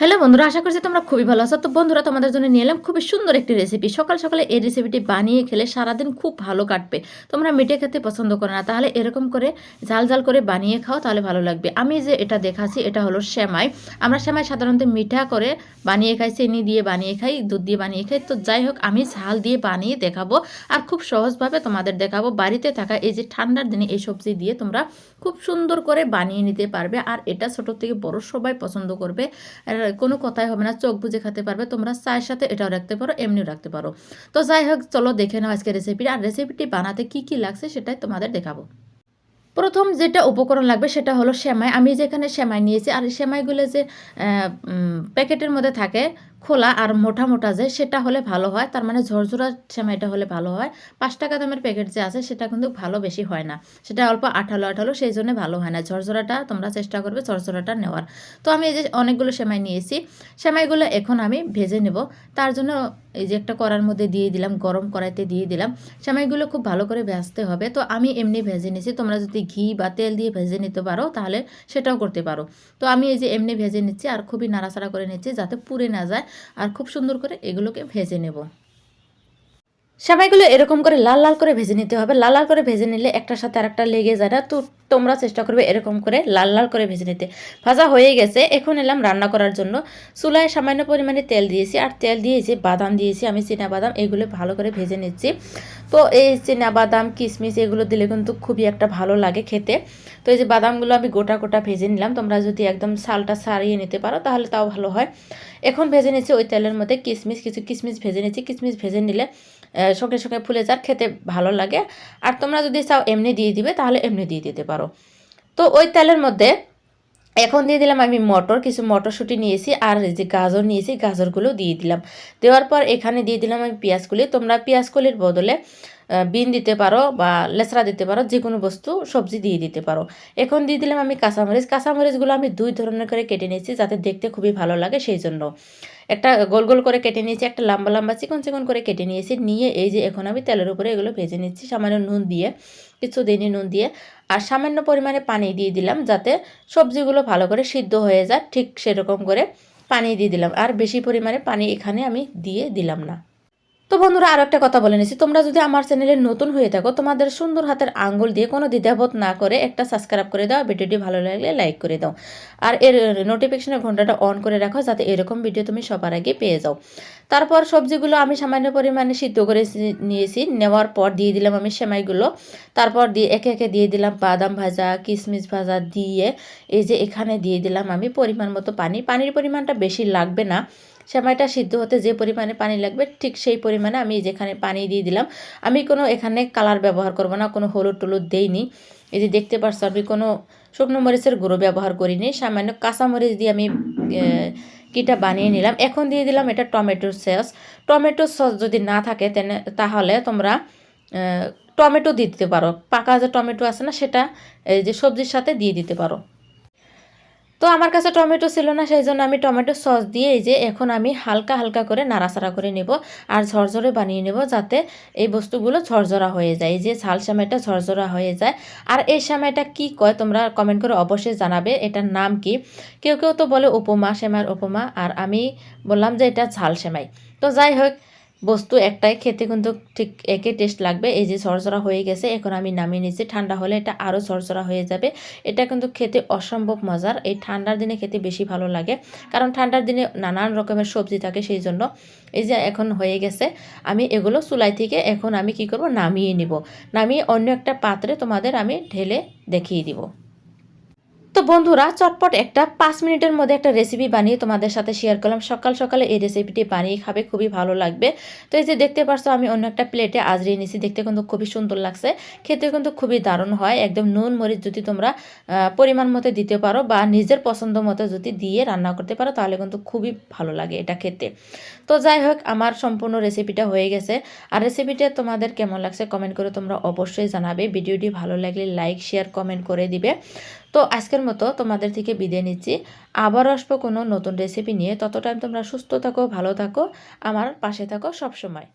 Hello বন্ধুরা, আশা করছি তোমরা খুবই ভালো আছো। তো বন্ধুরা, তোমাদের জন্য নিয়ে এলাম খুবই সুন্দর একটি রেসিপি সকাল সকালে এই রেসিপিটি বানিয়ে খেলে সারাদিন খুব ভালো কাটবে। তোমরা মিঠে খেতে পছন্দ করো না, তাহলে এরকম করে ঝাল ঝাল করে বানিয়ে খাও, তাহলে ভালো লাগবে। আমি যে এটা দেখাচ্ছি, এটা হলো শ্যামাই আমরা সেমাই সাধারণত মিঠা করে বানিয়ে খাই, চিনি দিয়ে বানিয়ে খাই, দুধ দিয়ে বানিয়ে খাই। তো যাই হোক, আমি ঝাল দিয়ে বানিয়ে দেখাবো আর খুব সহজভাবে তোমাদের দেখাবো। বাড়িতে থাকা এই যে ঠান্ডার দিনে এই সবজি দিয়ে তোমরা খুব সুন্দর করে বানিয়ে নিতে পারবে। আর এটা ছোট থেকে বড় সবাই পছন্দ করবে। আর কোনো কথাই হবে না, চোখ বুঝে খেতে পারবে, তোমরা চায়ের সাথে এটাও রাখতে পারো, এমনিও রাখতে পারো। তো যাই হোক, চলো দেখে নাও আজকে রেসিপিটা আর রেসিপিটি বানাতে কি কি লাগছে সেটাই তোমাদের দেখাবো। প্রথম যেটা উপকরণ লাগবে সেটা হলো সেমাই। আমি যেখানে সেমাই নিয়েছি, আর সেমাইগুলো যে প্যাকেটের মধ্যে থাকে খোলা আর মোটা মোটা যে, সেটা হলে ভালো হয়। তার মানে ঝরঝরা সেমাইটা হলে ভালো হয়। পাঁচ টাকা দামের প্যাকেট যে আছে, সেটা কিন্তু ভালো বেশি হয় না। সেটা অল্প আঠালো আঠালো, সেই জন্য ভালো হয় না। ঝরঝরাটা তোমরা চেষ্টা করবে ঝরঝরাটা নেওয়ার। তো আমি এই যে অনেকগুলো সেমাই নিয়েছি। সেমাইগুলো এখন আমি ভেজে নেব। তার জন্য এই যে একটা কড়ার মধ্যে দিয়ে দিলাম, গরম কড়াইতে দিয়ে দিলাম। সেমাইগুলো খুব ভালো করে ভাজতে হবে। তো আমি এমনি ভেজে নিয়েছি। তোমরা যদি ঘি বা তেল দিয়ে ভেজে নিতে পারো, তাহলে সেটাও করতে পারো। তো আমি এই যে এমনি ভেজে নিচ্ছি আর খুবই নাড়াচাড়া করে নিচ্ছি যাতে পুড়ে না যায়। আর খুব সুন্দর করে এগুলোকে ভেজে নেব। সেমাইগুলো এরকম করে লাল লাল করে ভেজে নিতে হবে। লাল লাল করে ভেজে নিলে একটার সাথে আরেকটা লেগে যায় না। তো তোমরা চেষ্টা করবে এরকম করে লাল লাল করে ভেজে নিতে। ভাজা হয়ে গেছে। এখন এলাম রান্না করার জন্য। চুলায় সামান্য পরিমাণে তেল দিয়েছি। আর তেল দিয়েছি বাদাম দিয়েছি, আমি বাদাম এগুলো ভালো করে ভেজে নিচ্ছি। তো এই বাদাম কিশমিশ এগুলো দিলে কিন্তু খুবই একটা ভালো লাগে খেতে। তো এই যে বাদামগুলো আমি গোটা গোটা ভেজে নিলাম। তোমরা যদি একদম সালটা সারিয়ে নিতে পারো, তাহলে তাও ভালো হয়। এখন ভেজে নিচ্ছি ওই তেলের মধ্যে কিশমিশ কিছু কিশমিশ ভেজে নিচ্ছি। কিশমিশ ভেজে নিলে সঙ্গে সঙ্গে ফুলে যার খেতে ভালো লাগে। আর তোমরা যদি চাও এমনি দিয়ে দিবে, তাহলে এমনি দিয়ে দিতে পারো। তো ওই তেলের মধ্যে এখন দিয়ে দিলাম আমি মটর, কিছু মটরশুঁটি নিয়েছি আর যে গাজর নিয়েছি, গাজরগুলো দিয়ে দিলাম। দেওয়ার পর এখানে দিয়ে দিলাম আমি পেঁয়াজকুলি তোমরা পেঁয়াজকুলির বদলে বিন দিতে পারো বা লেসরা দিতে পারো যে কোনো বস্তু, সবজি দিয়ে দিতে পারো। এখন দিয়ে দিলাম আমি কাঁচামরিচ। কাঁচামরিচগুলো আমি দুই ধরনের করে কেটে নিয়েছি যাতে দেখতে খুবই ভালো লাগে সেই জন্য একটা গোল গোল করে কেটে নিয়েছি, একটা লম্বা লম্বা চিকন চিকন করে কেটে নিয়েছি। নিয়ে এই যে এখন আমি তেলের উপরে এগুলো ভেজে নিচ্ছি, সামান্য নুন দিয়ে, কিছু দিনই নুন দিয়ে। আর সামান্য পরিমাণে পানি দিয়ে দিলাম যাতে সবজিগুলো ভালো করে সিদ্ধ হয়ে যায়, ঠিক সেরকম করে পানি দিয়ে দিলাম। আর বেশি পরিমাণে পানি এখানে আমি দিয়ে দিলাম না। তো বন্ধুরা আরও একটা কথা বলে নিচ্ছি। তোমরা যদি আমার চ্যানেলে নতুন হয়ে থাকো, তোমাদের সুন্দর হাতের আঙ্গুল দিয়ে কোনো দ্বিধাবোধ না করে একটা সাবস্ক্রাইব করে দাও, ভিডিওটি ভালো লাগলে লাইক করে দাও। আর এর নোটিফিকেশনের ঘন্টাটা অন করে রাখো, যাতে এরকম ভিডিও তুমি সবার আগে পেয়ে যাও। তারপর সবজিগুলো আমি সামান্য পরিমাণে সিদ্ধ করে নিয়েছি। নেওয়ার পর দিয়ে দিলাম আমি সেমাইগুলো। তারপর দিয়ে একে একে দিয়ে দিলাম বাদাম ভাজা কিশমিশ ভাজা দিয়ে এই যে এখানে দিয়ে দিলাম আমি পরিমাণ মতো পানি। পানির পরিমাণটা বেশি লাগবে না। সেমাইটা সিদ্ধ হতে যে পরিমাণে পানি লাগবে, ঠিক সেই পরিমাণে আমি যেখানে পানি দিয়ে দিলাম। আমি কোনো এখানে কালার ব্যবহার করব না, কোনো হলুদ টলুদ দেইনি। এই যে দেখতে পাচ্ছ আমি কোনো শুকনো মরিচের গুঁড়ো ব্যবহার করিনি, সামান্য কাঁচা মরিচ দিয়ে আমি কিটা বানিয়ে নিলাম। এখন দিয়ে দিলাম এটা টমেটোর সস। টমেটো সস যদি না থাকে, তেনে- তাহলে তোমরা টমেটো দিয়ে দিতে পারো। পাকা যে টমেটো আছে না, সেটা এই যে সবজির সাথে দিয়ে দিতে পারো। তো আমার কাছে টমেটো ছিল না, সেই জন্য আমি টমেটো সস দিয়ে এই যে এখন আমি হালকা হালকা করে নাড়াচাড়া করে নেব আর ঝরঝরে বানিয়ে নেব যাতে এই বস্তুগুলো ঝরঝরা হয়ে যায়, এই যে ঝাল সামাইটা ঝরঝরা হয়ে যায়। আর এই সামাইটা কি কয় তোমরা কমেন্ট করে অবশ্যই জানাবে, এটার নাম কি? কেউ কেউ তো বলে উপমা সেমাইয়ের উপমা, আর আমি বললাম যে এটা ঝাল সেমাই। তো যাই হোক বস্তু একটাই খেতে কিন্তু ঠিক একই টেস্ট লাগবে। এই যে ঝরঝরা হয়ে গেছে, এখন আমি নামিয়ে নিচ্ছি। ঠান্ডা হলে এটা আরও ঝরঝরা হয়ে যাবে। এটা কিন্তু খেতে অসম্ভব মজার। এই ঠান্ডার দিনে খেতে বেশি ভালো লাগে। কারণ ঠান্ডার দিনে নানান রকমের সবজি থাকে সেই জন্য। এই যে এখন হয়ে গেছে, আমি এগুলো চুলাই থেকে এখন আমি কি করব? নামিয়ে নিব। নামিয়ে অন্য একটা পাত্রে তোমাদের আমি ঢেলে দেখিয়ে দিব। তো বন্ধুরা, চটপট একটা পাঁচ মিনিটের মধ্যে একটা রেসিপি বানিয়ে তোমাদের সাথে শেয়ার করলাম। সকাল সকালে এই রেসিপিটি বানিয়ে খাবে, খুবই ভালো লাগবে। তো এই যে দেখতে পারছ, আমি অন্য একটা প্লেটে আজরিয়ে নিয়েছি। দেখতে কিন্তু খুবই সুন্দর লাগছে। খেতে কিন্তু খুবই দারুণ হয়। একদম নুন, মরিচ যদি তোমরা পরিমাণ মতো দিতে পারো বা নিজের পছন্দ মতো যদি দিয়ে রান্না করতে পারো, তাহলে কিন্তু খুবই ভালো লাগে এটা খেতে। তো যাই হোক, আমার সম্পূর্ণ রেসিপিটা হয়ে গেছে। আর রেসিপিটা তোমাদের কেমন লাগছে কমেন্ট করে তোমরা অবশ্যই জানাবে। ভিডিওটি ভালো লাগলে লাইক শেয়ার কমেন্ট করে দিবে। তো আজকের মতো তোমাদের থেকে বিদায় নিচ্ছি। আবার আসব কোনো নতুন রেসিপি নিয়ে। তত টাইম তোমরা সুস্থ থাকো, ভালো থাকো, আমার পাশে থাকো সবসময়।